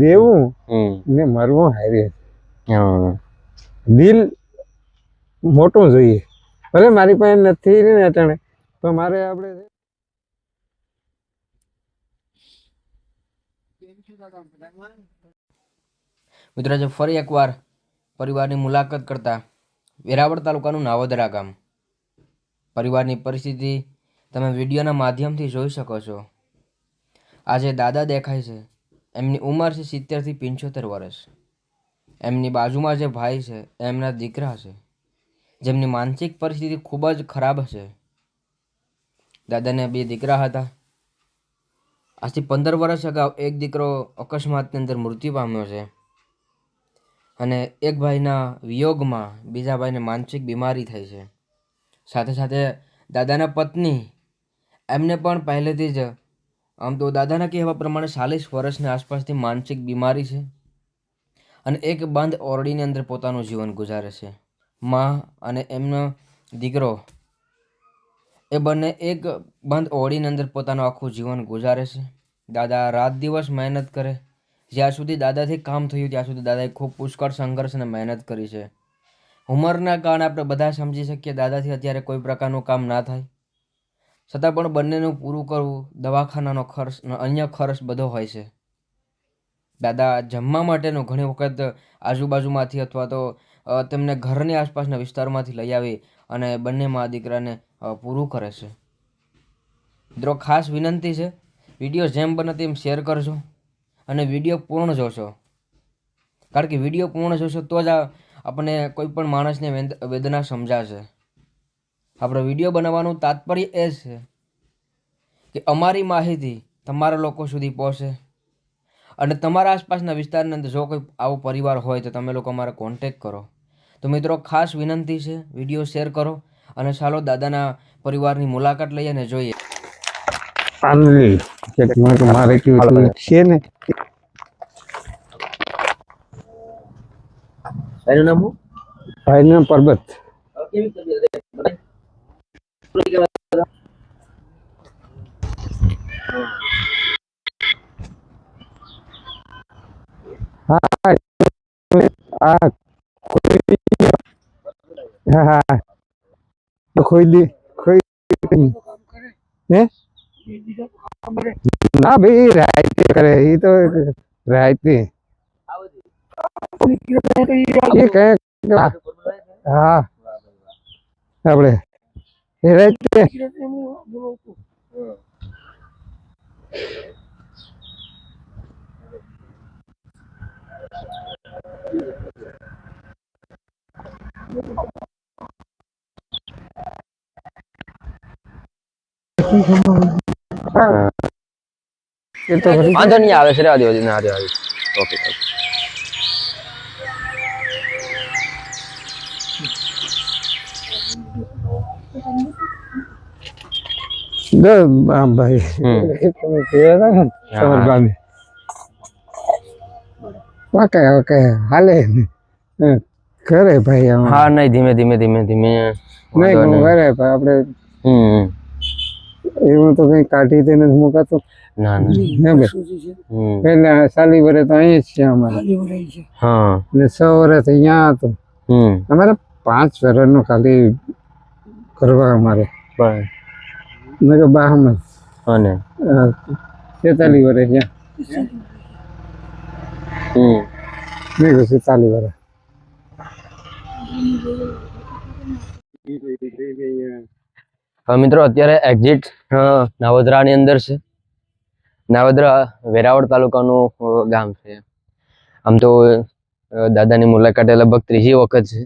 દેવું ને મરવું હારે દિલ મોટું જોઈએ. ભલે મારી પાસે નથી ને અટાણે તો મારે આપણે મિત્રો આજે ફરી એકવાર પરિવારની મુલાકાત કરતા વેરાવળ તાલુકાનું નાવદરા ગામ. પરિવારની પરિસ્થિતિ તમે વિડીયોના માધ્યમથી જોઈ શકો છો. આજે દાદા દેખાય છે. એમની ઉંમર છે સિત્તેરથી પંચોતેર વર્ષ. એમની બાજુમાં જે ભાઈ છે, એમના દીકરા છે, જેમની માનસિક પરિસ્થિતિ ખૂબ જ ખરાબ છે. દાદાને બે દીકરા હતા. આજથી પંદર વર્ષ અગાઉ એક દીકરો અકસ્માતની અંદર મૃત્યુ પામ્યો છે. અને એક ભાઈના વિયોગમાં બીજા ભાઈને માનસિક બીમારી થઈ છે. સાથે સાથે દાદાના પત્ની એમને પણ પહેલેથી જ આમ તો દાદાના કહેવા પ્રમાણે ચાલીસ વર્ષની આસપાસથી માનસિક બીમારી છે અને એક બંધ ઓરડીની અંદર પોતાનું જીવન ગુજારે છે. માં અને એમનો દીકરો, એ બંને એક બંધ ઓરડીની અંદર પોતાનું આખું જીવન ગુજારે છે. દાદા રાત દિવસ મહેનત કરે. જ્યાં સુધી દાદાથી કામ થયું, ત્યાં સુધી દાદાએ ખૂબ પુષ્કળ સંઘર્ષ અને મહેનત કરી છે. ઉંમરના કારણે આપણે બધા સમજી શકીએ દાદાથી અત્યારે કોઈ પ્રકારનું કામ ના થાય. છતાં પણ બંનેનું પૂરું કરવું દવાખાનાનો ખર્ચ અને અન્ય ખર્ચ બધો હોય છે. દાદા, જમવા માટેનું ઘણી વખત આજુબાજુમાંથી અથવા તો તેમને ઘરની આસપાસના વિસ્તારમાંથી લઈ આવી અને બંને મા દીકરાને પૂરું કરે છે. મિત્રો, ખાસ વિનંતી છે, વીડિયો જેમ બને તેમ શેર કરજો અને વીડિયો પૂર્ણ જોશો. કારણ કે વીડિયો પૂર્ણ જોશો તો જ આપણને કોઈ પણ માણસને વેદ- વેદના સમજાશે. આપણો વીડિયો બનાવવાનું તાત્પર્ય એ છે કે અમારી માહિતી તમારા લોકો સુધી પહોંચે અને તમારા આસપાસના વિસ્તારની અંદર જો કોઈ આવો પરિવાર હોય તો તમે લોકો અમારા કોન્ટેક કરો. તો મિત્રો ખાસ વિનંતી છે વીડિયો શેર કરો અને ચાલો દાદાના પરિવારની મુલાકાત લઈએ અને જોઈએ. મારે છે? ને? એનું નામ ભાઈનો હા ના ભાઈ રાયતે કરે એ તો રાયતે હા આપણે એ રાયતે હા. એ તો ખરી. વાંધો નહીં આવે છે રહેવા દેવા ના રહેવા દે ઓકે આમ ભાઈ. તમે કહેતા ને હા. સમરભાઈ ઓકે ઓકે હાલે. કરે ભાઈ હા નહીં ધીમે ધીમે ધીમે ધીમે. નહીં નહીં. કરે પણ આપણે હમ એવું તો કઈ કાઢી દે નથી મુકાતું. ના ના. એટલે સાલી વરે તો અહીંયા જ છે અમારે. હા. ને છ વર્ષ અહીંયા હતું. હમ. અમારે પાંચ વર્ષનું ખાલી કરવા અમારે. મેં કે બાહમાં અને? છેતાલીસ વર્ષ ત્યાં હમ. મેં કહ્યું છેતાલીસ વર્ષ હવે મિત્રો અત્યારે એક્ઝિટ નાવદરાની અંદર છે. નાવદરા વેરાવળ તાલુકાનું ગામ છે. આમ તો દાદાની મુલાકાતે લગભગ ત્રીજી વખત છે.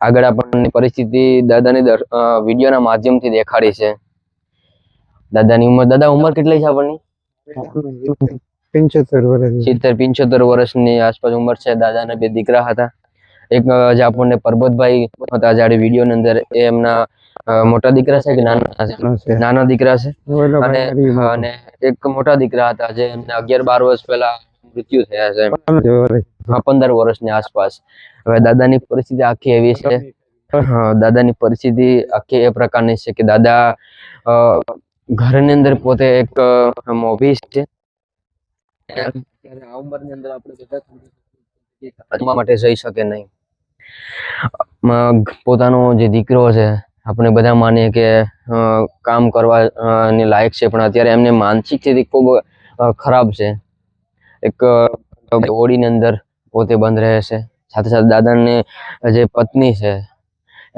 આગળ આપણને પરિસ્થિતિ દાદાની વિડીયોના માધ્યમથી દેખાડી છે. દાદાની ઉંમર દાદા ઉંમર કેટલી છે આપણની? પંચોતેર વર્ષ સિત્તેર પિંચોતેર વર્ષની આસપાસ ઉંમર છે. દાદાના બે દીકરા હતા. એક જે આપણને પરબતભાઈ હતા જ્યારે વીડિયો ની અંદર એ એમના મોટા દીકરા છે કે નાના છે? નાના દીકરા છે. અને અને એક મોટા દીકરા હતા જે એમને અગિયાર બાર વર્ષ પહેલા મૃત્યુ થયા છે. પંદર હા પંદર વર્ષની આસપાસ. હવે દાદાની પરિસ્થિતિ આખી એવી છે. હા, દાદાની પરિસ્થિતિ આખી એ પ્રકારની છે કે દાદા ઘરની અંદર પોતે એક ઓફિસ છે. આ ઉંમરની અંદર આપણે બધા માટે જઈ શકે નહીં. પોતાનો જે દીકરો છે આપણે બધા માનીએ કે કામ કરવા ને લાયક છે પણ અત્યારે એમને માનસિક સ્થિતિ ખૂબ ખરાબ છે. એક ઓડીની અંદર પોતે બંધ રહે છે. સાથે સાથે દાદાની જે પત્ની છે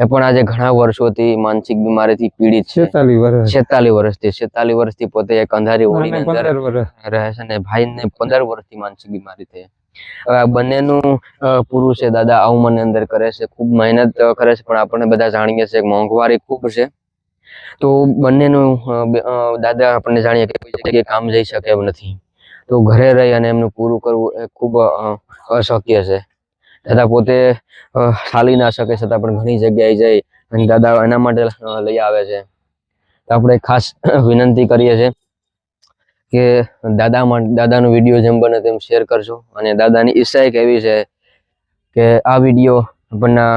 એ પણ આજે ઘણા વર્ષોથી માનસિક બીમારીથી પીડિત છે. છેતાલીસ વર્ષ. છેતાલીસ વર્ષથી છેતાલીસ વર્ષથી પોતે એક અંધારી અંદર રહે છે અને ભાઈને પંદર વર્ષથી માનસિક બીમારી થઈ. હવે બંનેનું પુરુષ છે દાદા આ અંદર કરે છે. ખૂબ મહેનત કરે છે પણ આપણે બધા જાણીએ છીએ મોંઘવારી ખૂબ છે. તો બંનેનું દાદા આપણને જાણીએ કે કોઈ જગ્યાએ કામ જઈ શકે એમ નથી. તો ઘરે રહી અને એમનું પૂરું કરવું એ ખૂબ અશક્ય છે. દાદા પોતે ચાલી ના શકે છતાં પણ ઘણી જગ્યાએ જઈ અને દાદા એના માટે લઈ આવે છે. તો આપણે ખાસ વિનંતી કરીએ છીએ કે દાદા દાદાનો વીડિયો જેમ બને તેમ શેર કરશો અને દાદાની ઈચ્છા એક એવી છે કે આ વીડિયો આપણના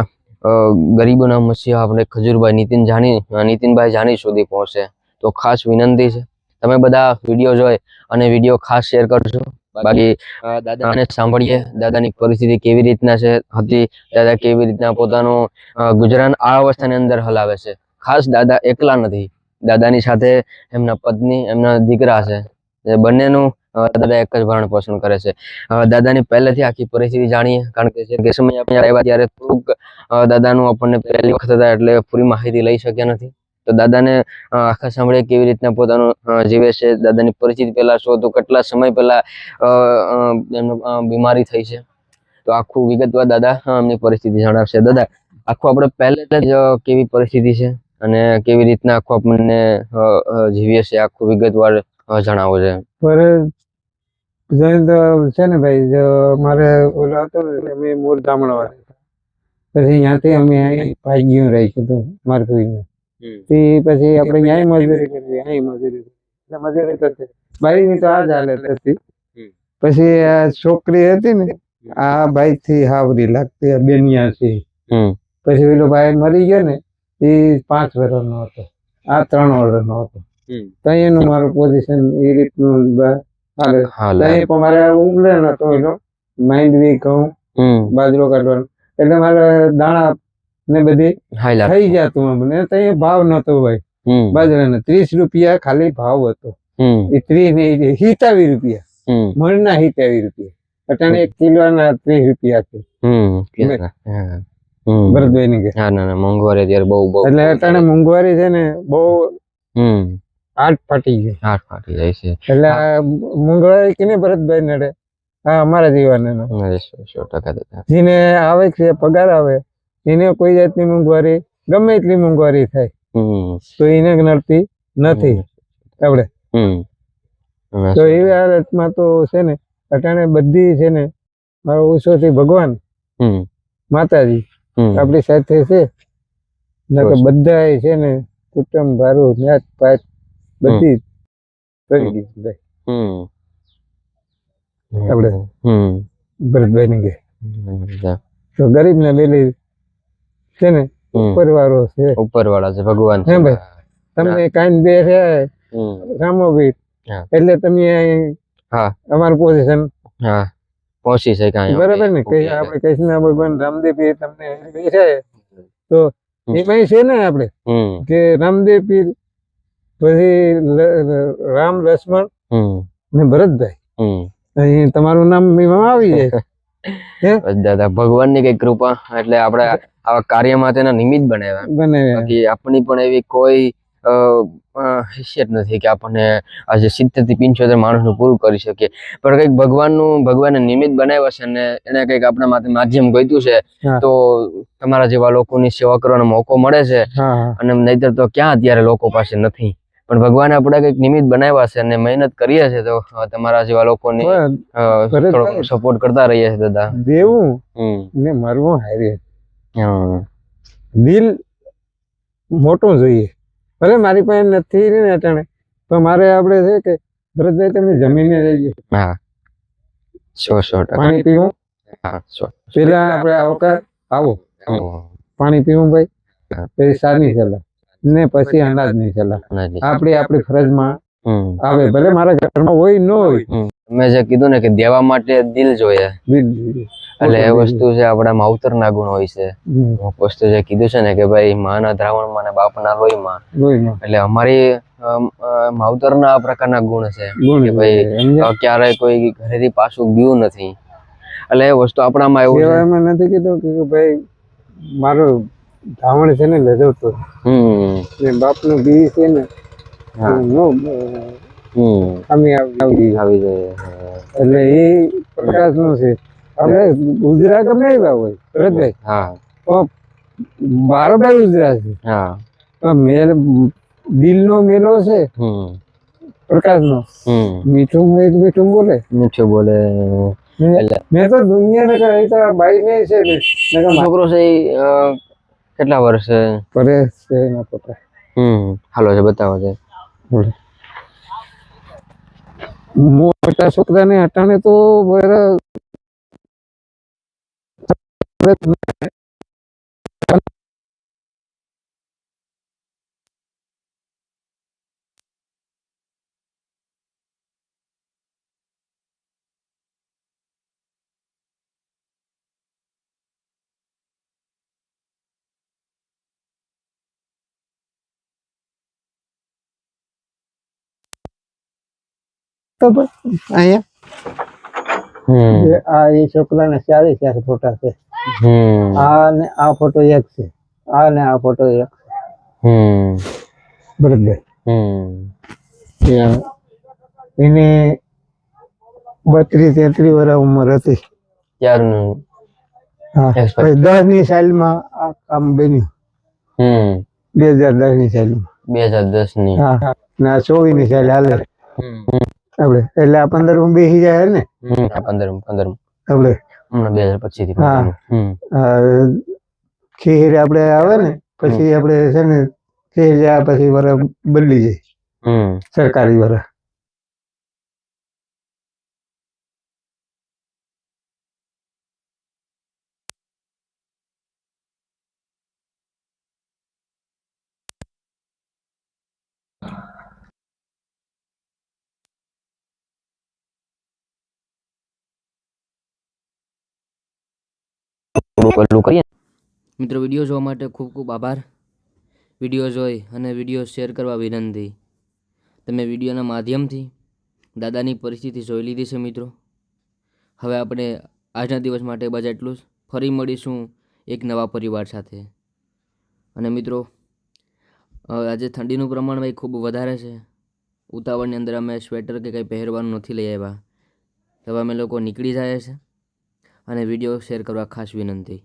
ગરીબોના મસીહા આપણે ખજૂરભાઈ નીતિન જાની નીતિનભાઈ જાની સુધી પહોંચે. તો ખાસ વિનંતી છે. તમે બધા વીડિયો જોઈ અને વીડિયો ખાસ શેર કરજો. બાકી દાદાને સાંભળીએ દાદાની પરિસ્થિતિ કેવી રીતના છે હતી દાદા કેવી રીતના પોતાનું ગુજરાન આ અવસ્થાની અંદર હલાવે છે. ખાસ દાદા એકલા નથી. દાદાની સાથે એમના પત્ની એમના દીકરા છે. એ બંનેનું દાદા એક જ ભરણ પોષણ કરે છે. દાદાની પહેલેથી આખી પરિસ્થિતિ જાણીએ કારણ કે જે સમય આપણે આવ્યા ત્યારે થોડુંક દાદાનું આપણને પહેલી વખત હતા એટલે પૂરી માહિતી લઈ શક્યા નથી. તો દાદાને આખા સાંભળીએ કેવી રીતના પોતાનું જીવે છે, દાદાની પરિસ્થિતિ પહેલા શું હતું, કેટલા સમય પહેલા એમને બીમારી થઈ છે? તો આખું વિગતવાર દાદા એમની પરિસ્થિતિ જણાવશે. દાદા, આખું આપણે પહેલે જ કેવી પરિસ્થિતિ છે અને કેવી રીતના આખું આપણને જીવીએ છીએ, આખું વિગતવાર જણાવો છે. જયંત છે ને ભાઈ મારે ઓલો હતો અમે મૂળ ગામડા પછી ત્યાંથી અમે અહીં ભાગ્યું રાખ્યું હતું મારે કોઈને તે પછી આપણે ન્યાય મજૂરી કરવી અહીં મજૂરી એટલે મજૂરી કરતી બાઈની તો આ જ હાલત હતી. પછી આ છોકરી હતી ને આ ભાઈ થી હાવરી લાગતી બેનિયા છે પછી પેલો ભાઈ મરી ગયો ને એ પાંચ વર્ષનો હતો. આ ત્રણ વર્ષનો હતો. ત્યાં એનું મારું પોઝિશન એ રીતનું ત્યાં પણ મારે ઉગલે નતો એનો. માઇન્ડ વીક હું બાજરો કાઢવાનો. એટલે મારે દાણા ને બધી થઈ જતું અમને ત્યાં ભાવ નતો ભાઈ. બાજરા બાજરાનો ત્રીસ રૂપિયા ખાલી ભાવ હતો. એ ત્રીસ ને હિતાવી રૂપિયા. મણના હિતાવી રૂપિયા. અટાણે એક કિલોના ત્રીસ રૂપિયા છે. ભરતભાઈ ની હા. ના ના મોંઘવારી અત્યારે બહુ બહુ. એટલે અટાણે મોંઘવારી છે ને બહુ હમ. આઠ ફાટી ગઈ. આઠ ફાટી જાય છે. એટલે મોંઘવારી કે કેને ભરતભાઈ નડે? હા અમારા જીવન સો ટકા જેને આવે છે પગાર આવે. એને કોઈ જાતની મોંઘવારી ગમે એટલી મોંઘવારી થાય. તો એને નડતી નથી. આપણે તો એવી હાલતમાં તો છે ને અટાણે બધી છે ને મારો ઓછોથી ભગવાન માતાજી આપડી આપણી સાથે છે. બધા છે ને કુટુંબ ભારું મેચ પાત બધી કરી દીધી ભાઈ. આપણે. ભરતભાઈ ને ગયા તો ગરીબ ને પેલી છે ને? ઉપર વાળો છે. ઉપર વાળા છે ભગવાન હે ભાઈ. તમને કાઈ બે છે? રામોવીર એટલે તમે હા. અમારું પોઝિશન હા. પહોંચી છે કાંઈ બરાબર ને? કઈ આપણે કૃષ્ણ ભગવાન રામદેવ પીર તમને છે. તો એમાં છે ને આપણે? કે રામદેવ પીર પછી રામ લક્ષ્મણ ને ભરતભાઈ. અહીં તમારું નામ એમાં આવી જાય. દાદા ભગવાનની કઈ કૃપા? એટલે આપણે આવા કાર્યમાં તેના નિમિત્ત બનાવ્યા. બનાવ્યા. બાકી આપણી પણ એવી કોઈ હેસિયત નથી કે આપણને આજે સિત્તેરથી પંચોતેર માણસનું પૂરું કરી શકીએ. પણ કંઈક ભગવાનનું ભગવાને નિમિત્ત બનાવ્યા છે અને એને કંઈક આપણા માટે માધ્યમ ગયું છે તો તમારા જેવા લોકોની સેવા કરવાનો મોકો મળે છે. અને નહીતર તો ક્યાં અત્યારે લોકો પાસે નથી. પણ ભગવાન આપણે કંઈક નિમિત્ત બનાવ્યા છે અને મહેનત કરીએ છીએ તો તમારા જેવા લોકોની સપોર્ટ કરતા રહીએ છીએ દાદા. દેવું ને હારે દિલ મોટું જોઈએ. ભલે મારી પાસે નથી ને અટાણે તો મારે આપણે છે કે ભરતભાઈ તમે જમીને રહેજો. હા. સો સો પાણી પીવું? હા સો. પેલા આપણે આવકાર આવો. પાણી પીવું ભાઈ. પછી સારની સલાહ. ને પછી અનાજની સલાહ. આપણી આપણી ફરજમાં આવે. ભલે મારા ઘરમાં હોય ન હોય. તમે જે કીધું ને કે દેવા માટે દિલ જોઈએ. એટલે એ વસ્તુ છે આપણા માવતરના ગુણ હોય છે. અમુક વસ્તુ જે કીધું છે ને કે ભાઈ માના દ્રાવણમાં ને બાપના લોહીમાં. એટલે અમારી માવતર ના આ પ્રકારના ગુણ છે. કે ભાઈ? ક્યારેય કોઈ ઘરેથી પાછું ગયું નથી. એટલે એ વસ્તુ આપણામાં એવું છે. કહેવામાં નથી કીધું કે ભાઈ મારો ધાવણ છે ને લજવતો. હમ. ને બાપનું બી છે ને ખામી આવી આવી જાય એટલે એ પ્રકાશનું છે. આપણે ગુજરાત ગમે એવા હોય ભરતભાઈ. હા. તો ભાઈ ગુજરાત છે. હા. પણ મેલ છે પ્રકાશ નો મીઠું એક મીઠું બોલે. મીઠું બોલે. મેં તો દુનિયા ને તો બાઈ ને છે. ને છોકરો છે કેટલા વર્ષે? પરેશ છે એના પોતા હમ. હાલો છે બતાવો છે. મોટા છોકરાને અટાણે તો તો અહીંયા? આ એ છોકરાને ચારે ચાર ફોટા છે. આ ને આ ફોટો એક છે. આ ને આ ફોટો એક છે. બરાબર. એને બત્રીસ તેત્રીસ વર્ષ ઉંમર હતી. ત્યારનું. દસની સાલમાં આ કામ બન્યું. હમ. બે હજાર દસની સાલમાં. બે હજાર દસની હા. ને ચોવીસની સાલ હાલે. આપણે. એટલે આ પંદરમાં બેસી જાય ને? આ પંદર પંદર આપણે. હમણાં બે હજાર પચીસથી હા. ખીર આપણે આવે ને પછી આપણે છે ને ખીર જાય પછી વર બદલી જાય. સરકારી વરસ. પેલું કરીએ મિત્રો વીડિયો જોવા માટે ખૂબ ખૂબ આભાર. વીડિયો જોઈ અને વીડિયો શેર કરવા વિનંતી. તમે વિડીયોના માધ્યમથી દાદાની પરિસ્થિતિ જોઈ લીધી છે, મિત્રો. હવે આપણે આજના દિવસ માટે બસ એટલું જ. ફરી મળીશું એક નવા પરિવાર સાથે. અને મિત્રો આજે ઠંડીનું પ્રમાણ ભાઈ ખૂબ વધારે છે. ઉતાવળની અંદર અમે સ્વેટર કે કંઈ પહેરવાનું નથી લઈ આવ્યા. હવે અમે લોકો નીકળી જાય છે. અને વીડિયો શેર કરવા ખાસ વિનંતી.